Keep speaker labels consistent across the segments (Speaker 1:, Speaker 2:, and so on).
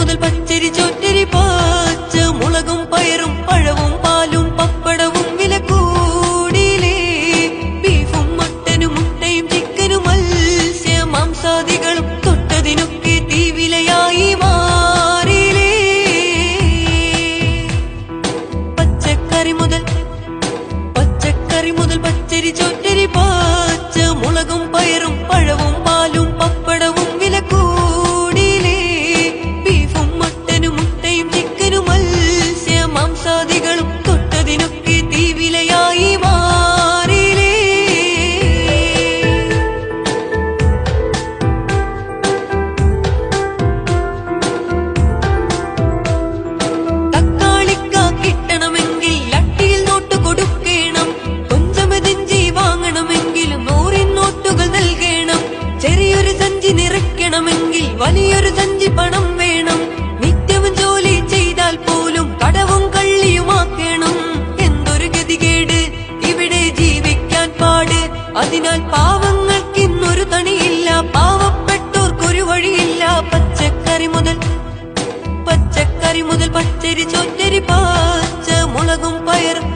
Speaker 1: മുതൽ പച്ചരി ചൊറ്റരി പാച്ച മുളകും പയറും പഴവും പാലും പപ്പടവും വില കൂടിയിലേ ബീഫും മട്ടനും മുട്ടയും ചിക്കനും മത്സ്യ മാംസാദികളും തൊട്ടതിനൊക്കെ തീവിലയായി മാറിയിലേ പച്ചക്കറി മുതൽ പച്ചക്കറി മുതൽ പച്ചരി ചോറ്റരി സഞ്ചി നിറയ്ക്കണമെങ്കിൽ വലിയൊരു സഞ്ചി പണം വേണം. നിത്യവും ജോലി ചെയ്താൽ പോലും കടവും കള്ളിയുമാക്കണം. എന്തൊരു ഗതികേട്? ഇവിടെ ജീവിക്കാൻ പാട്. അതിനാൽ പാവങ്ങൾക്ക് ഇന്നൊരു തണിയില്ല. പാവപ്പെട്ടോർക്കൊരു വഴിയില്ല. പച്ചക്കറി മുതൽ പച്ചക്കറി മുതൽ പച്ചരി ചൊറ്റരി പാച്ച മുളകും പയറും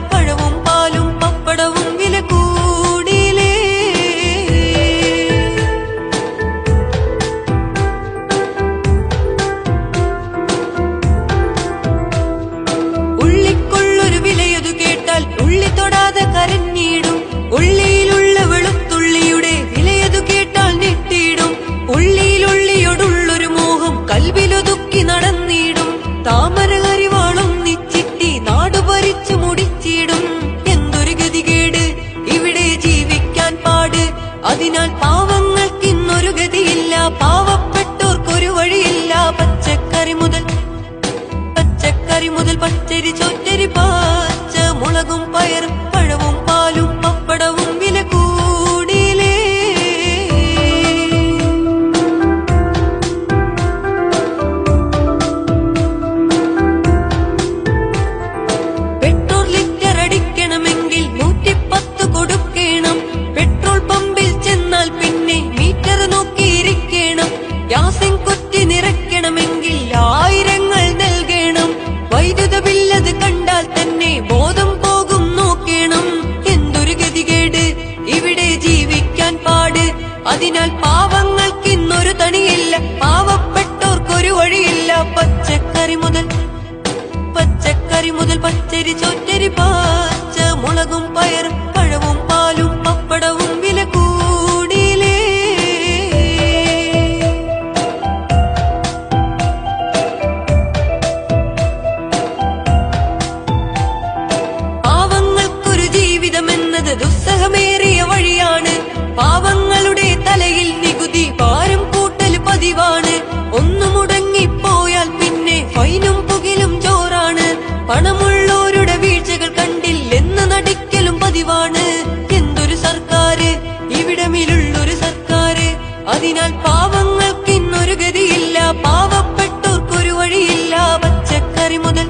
Speaker 1: അതിനാൽ പാവങ്ങൾക്ക് ഇന്നൊരു ഗതിയില്ല. പാവപ്പെട്ടോർക്കൊരു വഴിയില്ല. പച്ചക്കറി മുതൽ പച്ചക്കറി മുതൽ പച്ചരി ചോറ്റരി പാച്ച മുളകും പയറും പഴവും ബില്ലത് കണ്ടാൽ തന്നെ ബോധം പോകും. നോക്കണം എന്തൊരു ഗതികേട്. ഇവിടെ ജീവിക്കാൻ പാട്. അതിനാൽ പാവങ്ങൾക്ക് ഇന്നൊരു തണിയില്ല. പാവപ്പെട്ടവർക്കൊരു വഴിയില്ല. പച്ചക്കറി മുതൽ പച്ചക്കറി മുതൽ പച്ചരി ചോറ്റരി പാച്ച മുളകും പയറും പഴവും തലയിൽ നികുതി ഭാരം കൂട്ടൽ പതിവാണ്. ഒന്നു മുടങ്ങിപ്പോയാൽ പിന്നെ ഫൈനും പുകിലും ചോറാണ്. പണമുള്ളവരുടെ വീഴ്ചകൾ കണ്ടില്ലെന്ന് നടിക്കലും പതിവാണ്. എന്തൊരു സർക്കാര്? ഇവിടമിലുള്ളൊരു സർക്കാര്. അതിനാൽ പാവങ്ങൾക്ക് ഇന്നൊരു ഗതിയില്ല. പാവപ്പെട്ടവർക്കൊരു വഴിയില്ല. പച്ചക്കറി മുതൽ